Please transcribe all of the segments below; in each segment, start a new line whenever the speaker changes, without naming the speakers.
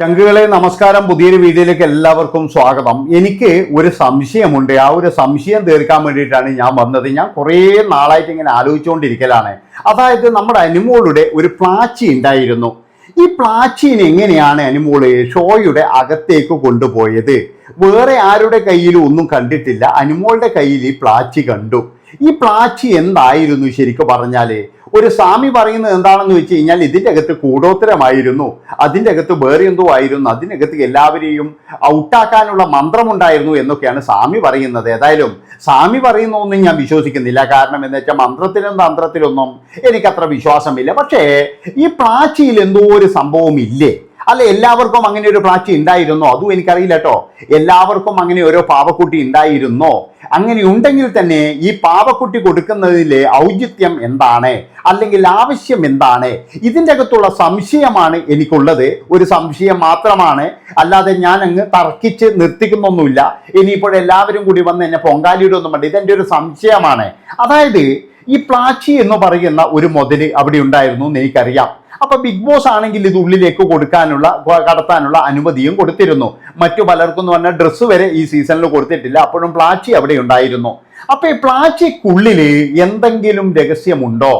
ചങ്കുകളെ നമസ്കാരം പുതിയൊരു വീഡിയോയിലേക്ക് എല്ലാവർക്കും സ്വാഗതം. എനിക്ക് ഒരു സംശയമുണ്ട്. ആ ഒരു സംശയം തീർക്കാൻ വേണ്ടിയിട്ടാണ് ഞാൻ വന്നത്. ഞാൻ കുറേ നാളായിട്ട് ഇങ്ങനെ ആലോചിച്ചുകൊണ്ടിരിക്കലാണ്. അതായത് നമ്മുടെ അനിമോളുടെ ഒരു പ്ലാച്ചി ഉണ്ടായിരുന്നു. ഈ പ്ലാച്ചീൻ എങ്ങനെയാണ് അനിമോൾ ഷോയുടെ അകത്തേക്ക് കൊണ്ടുപോയത്? വേറെ ആരുടെ കയ്യിലും ഒന്നും കണ്ടിട്ടില്ല. അനിമോളുടെ കയ്യിൽ ഈ പ്ലാച്ചി കണ്ടു. ഈ പ്ലാച്ചി എന്തായിരുന്നു? ശരിക്കും പറഞ്ഞാൽ ഒരു സ്വാമി പറയുന്നത് എന്താണെന്ന് വെച്ച് കഴിഞ്ഞാൽ ഇതിന്റെ അകത്ത് കൂടോത്തരമായിരുന്നു. അതിന്റെ അകത്ത് വേറെ എന്തോ ആയിരുന്നു. അതിനകത്ത് എല്ലാവരെയും ഔട്ടാക്കാനുള്ള മന്ത്രമുണ്ടായിരുന്നു എന്നൊക്കെയാണ് സ്വാമി പറയുന്നത്. ഏതായാലും സ്വാമി പറയുന്നൊന്നും ഞാൻ വിശ്വസിക്കുന്നില്ല. കാരണം എന്ന് വെച്ചാൽ മന്ത്രത്തിലും തന്ത്രത്തിലൊന്നും എനിക്കത്ര വിശ്വാസമില്ല. പക്ഷേ ഈ പ്രാച്ചിയിൽ എന്തോ ഒരു സംഭവം ഇല്ലേ? അല്ല എല്ലാവർക്കും അങ്ങനെ ഒരു പ്രാച്ചി ഉണ്ടായിരുന്നോ? അതും എനിക്കറിയില്ല കേട്ടോ എല്ലാവർക്കും അങ്ങനെ ഓരോ പാവക്കുട്ടി ഉണ്ടായിരുന്നോ? അങ്ങനെ ഉണ്ടെങ്കിൽ തന്നെ ഈ പാവക്കുട്ടി കൊടുക്കുന്നതിലെ ഔചിത്യം എന്താണ്? അല്ലെങ്കിൽ ആവശ്യം എന്താണ്? ഇതിന്റെ അകത്തുള്ള സംശയമാണ് എനിക്കുള്ളത്. ഒരു സംശയം മാത്രമാണ്. അല്ലാതെ ഞാൻ അങ്ങ് തർക്കിച്ച് നിർത്തിക്കുന്നൊന്നുമില്ല. ഇനിയിപ്പോൾ എല്ലാവരും കൂടി വന്ന് എന്നെ പൊങ്കാലിയിടൊന്നും വേണ്ട ഇതെന്റെ ഒരു സംശയമാണ്. അതായത് ഈ പ്ലാച്ചി എന്ന് പറയുന്ന ഒരു മുതൽ അവിടെ ഉണ്ടായിരുന്നു എന്ന് എനിക്കറിയാം. അപ്പൊ ബിഗ് ബോസ് ആണെങ്കിൽ ഇത് ഉള്ളിലേക്ക് കൊടുക്കാനുള്ള കടത്താനുള്ള അനുമതിയും കൊടുത്തിരുന്നു. മറ്റു പലർക്കും എന്ന് പറഞ്ഞാൽ ഡ്രസ്സ് വരെ ഈ സീസണിൽ കൊടുത്തിട്ടില്ല. അപ്പോഴും പ്ലാച്ചി അവിടെ ഉണ്ടായിരുന്നു. അപ്പൊ ഈ പ്ലാച്ചിക്കുള്ളിൽ എന്തെങ്കിലും രഹസ്യമുണ്ടോ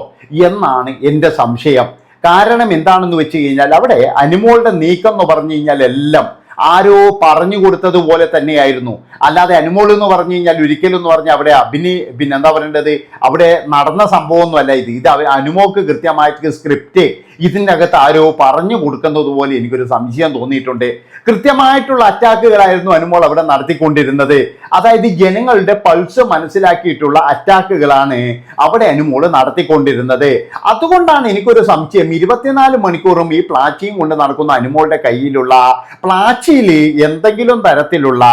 എന്നാണ് എന്റെ സംശയം. കാരണം എന്താണെന്ന് വെച്ച് കഴിഞ്ഞാൽ അവിടെ അനുമോളുടെ നീക്കം എന്ന് പറഞ്ഞു കഴിഞ്ഞാൽ എല്ലാം ആരോ പറഞ്ഞു കൊടുത്തതുപോലെ തന്നെയായിരുന്നു. അല്ലാതെ അനുമോൾ എന്ന് പറഞ്ഞു കഴിഞ്ഞാൽ ഒരിക്കലും എന്ന് പറഞ്ഞാൽ അവിടെ അഭിനയ പിന്നെ എന്താ പറയേണ്ടത്? അവിടെ നടന്ന സംഭവമൊന്നുമല്ല ഇത്. ഇത് അനുമോക്ക് കൃത്യമായിട്ട് സ്ക്രിപ്റ്റ് ഇതിന്റെ അകത്ത് ആരോ പറഞ്ഞു കൊടുക്കുന്നത് പോലെ എനിക്കൊരു സംശയം തോന്നിയിട്ടുണ്ട്. കൃത്യമായിട്ടുള്ള അറ്റാക്കുകളായിരുന്നു അനുമോൾ അവിടെ നടത്തിക്കൊണ്ടിരുന്നത്. അതായത് ജനങ്ങളുടെ പൾസ് മനസ്സിലാക്കിയിട്ടുള്ള അറ്റാക്കുകളാണ് അവിടെ അനുമോൾ നടത്തിക്കൊണ്ടിരുന്നത്. അതുകൊണ്ടാണ് എനിക്കൊരു സംശയം. ഇരുപത്തിനാല് മണിക്കൂറും ഈ പ്ലാച്ചിയും കൊണ്ട് നടക്കുന്ന അനുമോളുടെ കയ്യിലുള്ള പ്ലാച്ചിയിൽ എന്തെങ്കിലും തരത്തിലുള്ള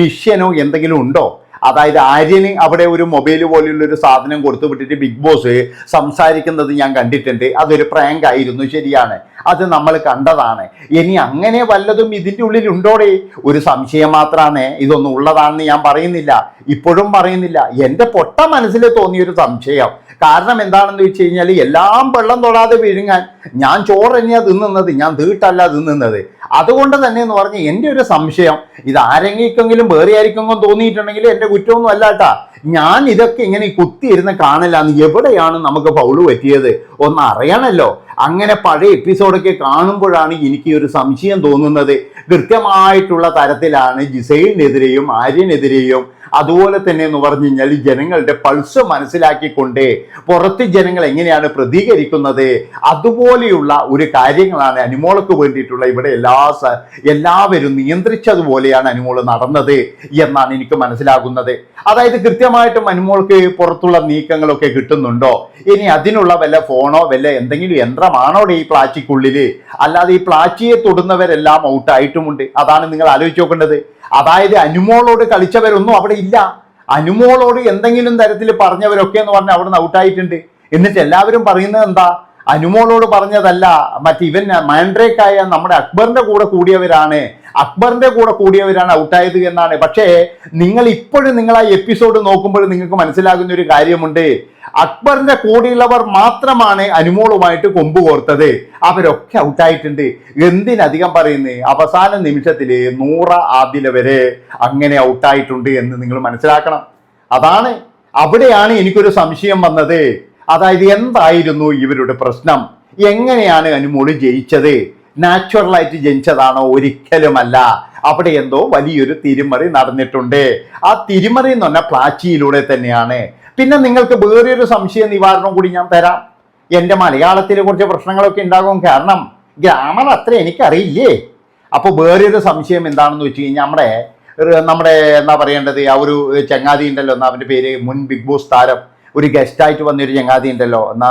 മിഷ്യനോ എന്തെങ്കിലും ഉണ്ടോ? അതായത് ആര്യന് അവിടെ ഒരു മൊബൈൽ പോലെയുള്ള ഒരു സാധനം കൊടുത്തു വിട്ടിട്ട് ബിഗ് ബോസ് സംസാരിക്കുന്നത് ഞാൻ കണ്ടിട്ടുണ്ട്. അതൊരു പ്രാങ്ക് ആയിരുന്നു. ശരിയാണ്. അത് നമ്മൾ കണ്ടതാണ്. ഇനി അങ്ങനെ വല്ലതും ഇതിന്റെ ഉള്ളിൽ ഉണ്ടോടെ? ഒരു സംശയം മാത്രമാണ് ഇതൊന്നും ഉള്ളതാണെന്ന് ഞാൻ പറയുന്നില്ല. ഇപ്പോഴും പറയുന്നില്ല. എന്റെ പൊട്ട മനസ്സിൽ തോന്നിയൊരു സംശയം. കാരണം എന്താണെന്ന് വെച്ച് കഴിഞ്ഞാൽ എല്ലാം വെള്ളം തൊടാതെ വിഴുങ്ങാൻ ഞാൻ ചോറ് തന്നെയാണ് തിന്നുന്നത്. ഞാൻ തീട്ടല്ല തിന്നുന്നത്. അതുകൊണ്ട് തന്നെ എന്ന് പറഞ്ഞ് എന്റെ ഒരു സംശയം ഇത് ആരെങ്കിലും വേറെ ആയിരിക്കുമെന്ന് തോന്നിയിട്ടുണ്ടെങ്കിൽ എന്റെ കുറ്റമൊന്നും അല്ല കേട്ടാ. ഞാൻ ഇതൊക്കെ ഇങ്ങനെ കുത്തിയിരുന്ന് കാണില്ല എവിടെയാണ് നമുക്ക് ഫൗൾ പറ്റിയത്? ഒന്ന് അറിയണമല്ലോ അങ്ങനെ പഴയ എപ്പിസോഡൊക്കെ കാണുമ്പോഴാണ് എനിക്ക് ഒരു സംശയം തോന്നുന്നത്. കൃത്യമായിട്ടുള്ള തരത്തിലാണ് ജിസൈലിനെതിരെയും ആര്യനെതിരെയും അതുപോലെ തന്നെ എന്ന് പറഞ്ഞു കഴിഞ്ഞാൽ ജനങ്ങളുടെ പൾസ് മനസ്സിലാക്കിക്കൊണ്ട് പുറത്ത് ജനങ്ങൾ എങ്ങനെയാണ് പ്രതികരിക്കുന്നത് അതുപോലെയുള്ള ഒരു കാര്യങ്ങളാണ് അനിമോൾക്ക് വേണ്ടിയിട്ടുള്ള ഇവിടെ എല്ലാ എല്ലാവരും നിയന്ത്രിച്ചതുപോലെയാണ് അനുമോൾ നടന്നത് എന്നാണ് എനിക്ക് മനസ്സിലാകുന്നത്. അതായത് കൃത്യമായിട്ടും അനുമോൾക്ക് പുറത്തുള്ള നീക്കങ്ങളൊക്കെ കിട്ടുന്നുണ്ടോ? ഇനി അതിനുള്ള വല്ല ഫോണോ വല്ല എന്തെങ്കിലും യന്ത്രമാണോ ഈ പ്ലാച്ചിക്കുള്ളിൽ അല്ലാതെ ഈ പ്ലാച്ചിയെ തൊടുന്നവരെല്ലാം ഔട്ടായിട്ടുമുണ്ട്. അതാണ് നിങ്ങൾ ആലോചിച്ച് നോക്കേണ്ടത്. അതായത് അനുമോളോട് കളിച്ചവരൊന്നും അവിടെ ഇല്ല. അനുമോളോട് എന്തെങ്കിലും തരത്തിൽ പറഞ്ഞവരൊക്കെ എന്ന് പറഞ്ഞാൽ അവിടെ നിന്ന് ഔട്ടായിട്ടുണ്ട്. എന്നിട്ട് എല്ലാവരും പറയുന്നത് എന്താ? അനുമോളോട് പറഞ്ഞതല്ല മറ്റ് ഇവൻ മാൻഡ്രേക്കായ നമ്മുടെ അക്ബറിന്റെ കൂടെ കൂടിയവരാണ്. അക്ബറിന്റെ കൂടെ കൂടിയവരാണ് ഔട്ടായത് എന്നാണ്. പക്ഷേ നിങ്ങൾ ഇപ്പോഴും നിങ്ങൾ ആ എപ്പിസോഡ് നോക്കുമ്പോൾ നിങ്ങൾക്ക് മനസ്സിലാകുന്ന ഒരു കാര്യമുണ്ട്. അക്ബറിന്റെ കൂടെയുള്ളവർ മാത്രമാണ് അനുമോളുമായിട്ട് കൊമ്പ് കോർത്തത്. അവരൊക്കെ ഔട്ടായിട്ടുണ്ട്. എന്തിനധികം പറയുന്നത് അവസാന നിമിഷത്തിൽ നൂറ ആദില വരെ അങ്ങനെ ഔട്ടായിട്ടുണ്ട് എന്ന് നിങ്ങൾ മനസ്സിലാക്കണം. അതാണ് അവിടെയാണ് എനിക്കൊരു സംശയം വന്നത്. അതായത് എന്തായിരുന്നു ഇവരുടെ പ്രശ്നം? എങ്ങനെയാണ് അനുമോൾ ജയിച്ചത്? നാച്ചുറലായിട്ട് ജനിച്ചതാണോ? ഒരിക്കലുമല്ല. അവിടെ എന്തോ വലിയൊരു തിരിമറി നടന്നിട്ടുണ്ട്. ആ തിരിമറി എന്ന് പറഞ്ഞാൽ പ്ലാച്ചിയിലൂടെ തന്നെയാണ്. പിന്നെ നിങ്ങൾക്ക് വേറൊരു സംശയ നിവാരണം കൂടി ഞാൻ തരാം. എന്റെ മലയാളത്തിലെ കുറച്ച് പ്രശ്നങ്ങളൊക്കെ ഉണ്ടാകും കാരണം ഗ്രാമർ അത്ര എനിക്കറിയില്ലേ? അപ്പോൾ വേറൊരു സംശയം എന്താണെന്ന് വെച്ച് കഴിഞ്ഞാൽ നമ്മുടെ നമ്മുടെ എന്താ പറയേണ്ടത്? ആ ഒരു ചങ്ങാതി ഉണ്ടല്ലോ അവന്റെ പേര് മുൻ ബിഗ് ബോസ് താരം. ഒരു ഗസ്റ്റായിട്ട് വന്നൊരു ചങ്ങാതി ഉണ്ടല്ലോ. എന്നാ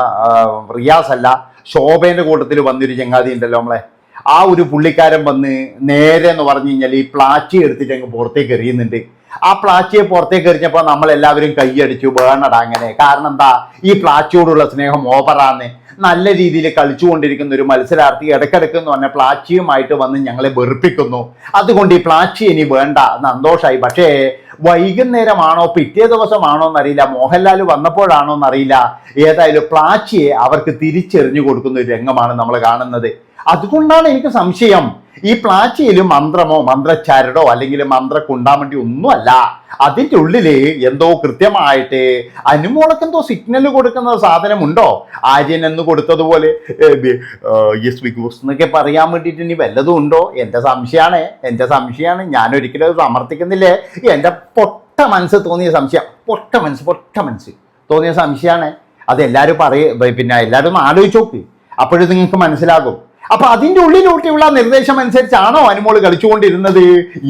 റിയാസ് അല്ല ശോഭേന്റെ കൂട്ടത്തിൽ വന്നൊരു ചങ്ങാതി ഉണ്ടല്ലോ നമ്മളെ. ആ ഒരു പുള്ളിക്കാരൻ വന്ന് നേരെ എന്ന് പറഞ്ഞു കഴിഞ്ഞാൽ ഈ പ്ലാച്ചി എടുത്തിട്ട് അങ്ങ് പുറത്തേക്ക് എറിയുന്നുണ്ട്. ആ പ്ലാച്ചിയെ പുറത്തേക്ക് എറിഞ്ഞപ്പോൾ നമ്മളെല്ലാവരും കൈയടിച്ചു വേണട അങ്ങനെ. കാരണം എന്താ ഈ പ്ലാച്ചിയോടുള്ള സ്നേഹം ഓവറാന്ന്. നല്ല രീതിയിൽ കളിച്ചുകൊണ്ടിരിക്കുന്ന ഒരു മത്സരാർത്ഥി ഇടയ്ക്കിടയ്ക്ക് എന്ന് പറഞ്ഞാൽ പ്ലാച്ചിയുമായിട്ട് വന്ന് ഞങ്ങളെ വെറുപ്പിക്കുന്നു. അതുകൊണ്ട് ഈ പ്ലാച്ചി ഇനി വേണ്ട സന്തോഷമായി പക്ഷേ വൈകുന്നേരമാണോ പിറ്റേ ദിവസമാണോ എന്നറിയില്ല. മോഹൻലാൽ വന്നപ്പോഴാണോ എന്നറിയില്ല. ഏതായാലും പ്ലാച്ചിയെ അവർക്ക് തിരിച്ചെറിഞ്ഞു കൊടുക്കുന്ന ഒരു രംഗമാണ് നമ്മൾ കാണുന്നത്. അതുകൊണ്ടാണ് എനിക്ക് സംശയം. ഈ പ്ലാച്ചിയിൽ മന്ത്രമോ മന്ത്രച്ചാരടോ അല്ലെങ്കിൽ മന്ത്ര കുണ്ടാമണ്ടി ഒന്നുമല്ല. അതിന്റെ ഉള്ളിൽ എന്തോ കൃത്യമായിട്ട് അനുമോളക്ക് എന്തോ സിഗ്നൽ കൊടുക്കുന്ന സാധനമുണ്ടോ? ആര്യൻ എന്ന് കൊടുത്തതുപോലെ എന്നൊക്കെ പറയാൻ വേണ്ടിയിട്ട് ഇനി വല്ലതും ഉണ്ടോ? എന്റെ സംശയമാണ് എന്റെ സംശയമാണ് ഞാൻ ഒരിക്കലും അത് സമർത്ഥിക്കുന്നില്ലേ? എന്റെ പൊട്ട മനസ്സ് തോന്നിയ സംശയം. പൊട്ട മനസ്സ് പൊട്ട മനസ്സ് തോന്നിയ സംശയമാണ് അത് എല്ലാവരും പറയ പിന്നെ എല്ലാവരും ആലോചിച്ച് നോക്ക്. അപ്പോഴും നിങ്ങൾക്ക് മനസ്സിലാകും. അപ്പൊ അതിന്റെ ഉള്ളിലൂട്ടിയുള്ള നിർദ്ദേശം അനുസരിച്ചാണോ അനുമോൾ കളിച്ചുകൊണ്ടിരുന്നത്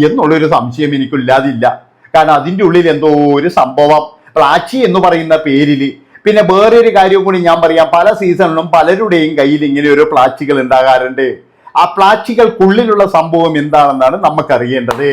എന്നുള്ളൊരു സംശയം എനിക്കില്ലാതില്ല. കാരണം അതിന്റെ ഉള്ളിൽ എന്തോ ഒരു സംഭവം. പ്ലാച്ചി എന്ന് പറയുന്ന പേരിൽ. പിന്നെ വേറൊരു കാര്യവും കൂടി ഞാൻ പറയാം. പല സീസണിലും പലരുടെയും കയ്യിൽ ഇങ്ങനെ ഒരു പ്ലാച്ചികൾ ഉണ്ടാകാറുണ്ട്. ആ പ്ലാച്ചികൾക്കുള്ളിലുള്ള സംഭവം എന്താണെന്നാണ് നമുക്കറിയേണ്ടത്.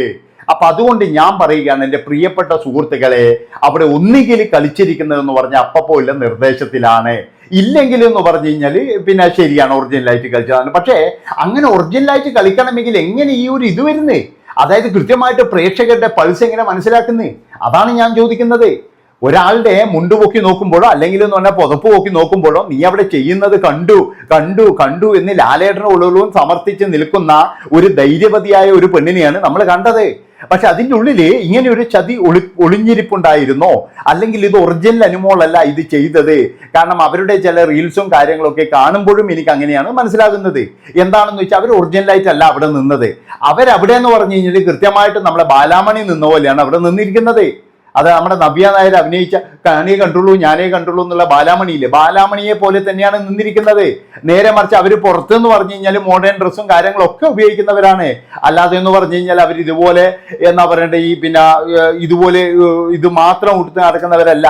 അപ്പൊ അതുകൊണ്ട് ഞാൻ പറയുകയാണ് എന്റെ പ്രിയപ്പെട്ട സുഹൃത്തുക്കളെ അവിടെ ഒന്നുകിൽ കളിച്ചിരിക്കുന്നതെന്ന് പറഞ്ഞ അപ്പപ്പോല്ല നിർദ്ദേശത്തിലാണ്. ഇല്ലെങ്കിൽ എന്ന് പറഞ്ഞു കഴിഞ്ഞാൽ പിന്നെ ശരിയാണ് ഒറിജിനലായിട്ട് കളിച്ചതാണ് പക്ഷേ അങ്ങനെ ഒറിജിനലായിട്ട് കളിക്കണമെങ്കിൽ എങ്ങനെ ഈ ഒരു ഇത് വരുന്നേ? അതായത് കൃത്യമായിട്ട് പ്രേക്ഷകരുടെ പൾസ് എങ്ങനെ മനസ്സിലാക്കുന്നേ? അതാണ് ഞാൻ ചോദിക്കുന്നത്. ഒരാളുടെ മുണ്ട് പൊക്കി നോക്കുമ്പോഴോ അല്ലെങ്കിൽ എന്ന് പറഞ്ഞാൽ പുതപ്പ് പൊക്കി നോക്കുമ്പോഴോ നീ അവിടെ ചെയ്യുന്നത് കണ്ടു കണ്ടു കണ്ടു എന്ന് ലാലേട്ടനും ഉള്ളിലും സമർത്ഥിച്ച് നിൽക്കുന്ന ഒരു ധൈര്യവതിയായ ഒരു പെണ്ണിനെയാണ് നമ്മൾ കണ്ടത്. പക്ഷെ അതിന്റെ ഉള്ളിൽ ഇങ്ങനെ ഒരു ചതി ഒളി ഒളിഞ്ഞിരിപ്പുണ്ടായിരുന്നോ? അല്ലെങ്കിൽ ഇത് ഒറിജിനൽ അനുമോളല്ല ഇത് ചെയ്തത്? കാരണം അവരുടെ ചില റീൽസും കാര്യങ്ങളൊക്കെ കാണുമ്പോഴും എനിക്ക് അങ്ങനെയാണ് മനസ്സിലാകുന്നത്. എന്താണെന്ന് വെച്ചാൽ അവർ ഒറിജിനലായിട്ടല്ല അവിടെ നിന്നത്. അവരവിടെ എന്ന് പറഞ്ഞു കഴിഞ്ഞാൽ കൃത്യമായിട്ട് നമ്മളെ ബാലാമണി നിന്ന പോലെയാണ് അവിടെ നിന്നിരിക്കുന്നത്. അത് നമ്മുടെ നവ്യ നായർ അഭിനയിച്ച ഞാനേ കണ്ടുള്ളൂ ഞാനേ കണ്ടുള്ളൂ എന്നുള്ള ബാലാമണിയില്ലേ? ബാലാമണിയെ പോലെ തന്നെയാണ് നിന്നിരിക്കുന്നത്. നേരെ മറിച്ച് അവർ പുറത്തെന്ന് പറഞ്ഞു കഴിഞ്ഞാൽ മോഡേൺ ഡ്രസ്സും കാര്യങ്ങളൊക്കെ ഉപയോഗിക്കുന്നവരാണ്. അല്ലാതെ എന്ന് പറഞ്ഞു കഴിഞ്ഞാൽ അവർ ഇതുപോലെ എന്നാ പറയണ്ടേ ഈ പിന്നെ ഇതുപോലെ ഇത് മാത്രം ഉടുത്ത് നടക്കുന്നവരല്ല.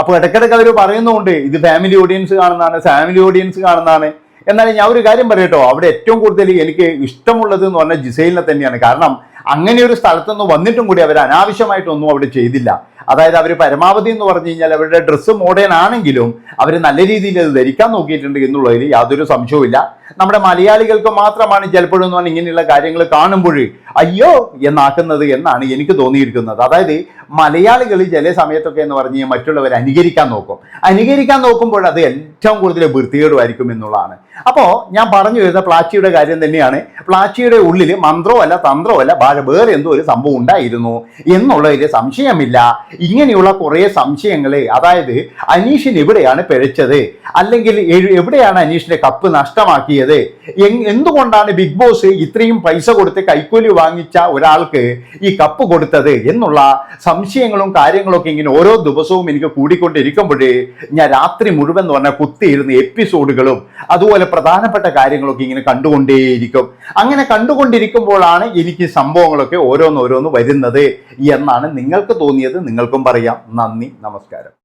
അപ്പൊ ഇടയ്ക്കിടയ്ക്ക് അവർ പറയുന്നുണ്ട് ഇത് ഫാമിലി ഓഡിയൻസ് കാണുന്നതാണ് ഫാമിലി ഓഡിയൻസ് കാണുന്നതാണ്. എന്നാൽ ഞാൻ ഒരു കാര്യം പറയട്ടോ അവിടെ ഏറ്റവും കൂടുതൽ എനിക്ക് ഇഷ്ടമുള്ളത് എന്ന് പറഞ്ഞാൽ ജിസൈലിനെ തന്നെയാണ്. കാരണം അങ്ങനെ ഒരു സ്ഥലത്തുനിന്ന് വന്നിട്ടും കൂടി അവർ അനാവശ്യമായിട്ടൊന്നും അവിടെ ചെയ്തില്ല. അതായത് അവർ പരമാവധി എന്ന് പറഞ്ഞു കഴിഞ്ഞാൽ അവരുടെ ഡ്രസ്സ് മോഡേൺ ആണെങ്കിലും അവർ നല്ല രീതിയിൽ അത് ധരിക്കാൻ നോക്കിയിട്ടുണ്ട് എന്നുള്ളതിൽ യാതൊരു സംശയവുമില്ല നമ്മുടെ മലയാളികൾക്ക് മാത്രമാണ് ചിലപ്പോഴും എന്ന് പറഞ്ഞാൽ ഇങ്ങനെയുള്ള കാര്യങ്ങൾ കാണുമ്പോൾ അയ്യോ എന്നാക്കുന്നത് എന്നാണ് എനിക്ക് തോന്നിയിരിക്കുന്നത്. അതായത് മലയാളികൾ ചില സമയത്തൊക്കെ എന്ന് പറഞ്ഞു മറ്റുള്ളവർ അനുകരിക്കാൻ നോക്കും. അനുകരിക്കാൻ നോക്കുമ്പോൾ അത് ഏറ്റവും കൂടുതൽ വൃത്തികേടുമായിരിക്കും എന്നുള്ളതാണ്. അപ്പോൾ ഞാൻ പറഞ്ഞു വരുന്ന പ്ലാച്ചിയുടെ കാര്യം തന്നെയാണ്. പ്ലാച്ചിയുടെ ഉള്ളിൽ മന്ത്രമല്ല തന്ത്രമല്ല ഭാഷ വേറെ എന്തോ ഒരു സംഭവം ഉണ്ടായിരുന്നു എന്നുള്ളതിൽ സംശയമില്ല. ഇങ്ങനെയുള്ള കുറേ സംശയങ്ങളെ അതായത് അനീഷിന് എവിടെയാണ് പിഴച്ചത്? അല്ലെങ്കിൽ എവിടെയാണ് അനീഷിന്റെ കപ്പ് നഷ്ടമാക്കിയത്? എന്തുകൊണ്ടാണ് ബിഗ് ബോസ് ഇത്രയും പൈസ കൊടുത്ത് കൈക്കൂലി വാങ്ങിച്ച ഒരാൾക്ക് ഈ കപ്പ് കൊടുത്തത്? എന്നുള്ള സംശയങ്ങളും കാര്യങ്ങളൊക്കെ ഇങ്ങനെ ഓരോ ദിവസവും എനിക്ക് കൂടിക്കൊണ്ടിരിക്കുമ്പോഴേ ഞാൻ രാത്രി മുഴുവൻ എന്ന് പറഞ്ഞാൽ കുത്തിയിരുന്ന എപ്പിസോഡുകളും അതുപോലെ പ്രധാനപ്പെട്ട കാര്യങ്ങളൊക്കെ ഇങ്ങനെ കണ്ടുകൊണ്ടേയിരിക്കും. അങ്ങനെ കണ്ടുകൊണ്ടിരിക്കുമ്പോഴാണ് എനിക്ക് സംഭവങ്ങളൊക്കെ ഓരോന്നോരോന്ന് വരുന്നത് എന്നാണ് നിങ്ങൾക്ക് തോന്നിയത് നിങ്ങൾക്കും പറയാം. നന്ദി നമസ്കാരം.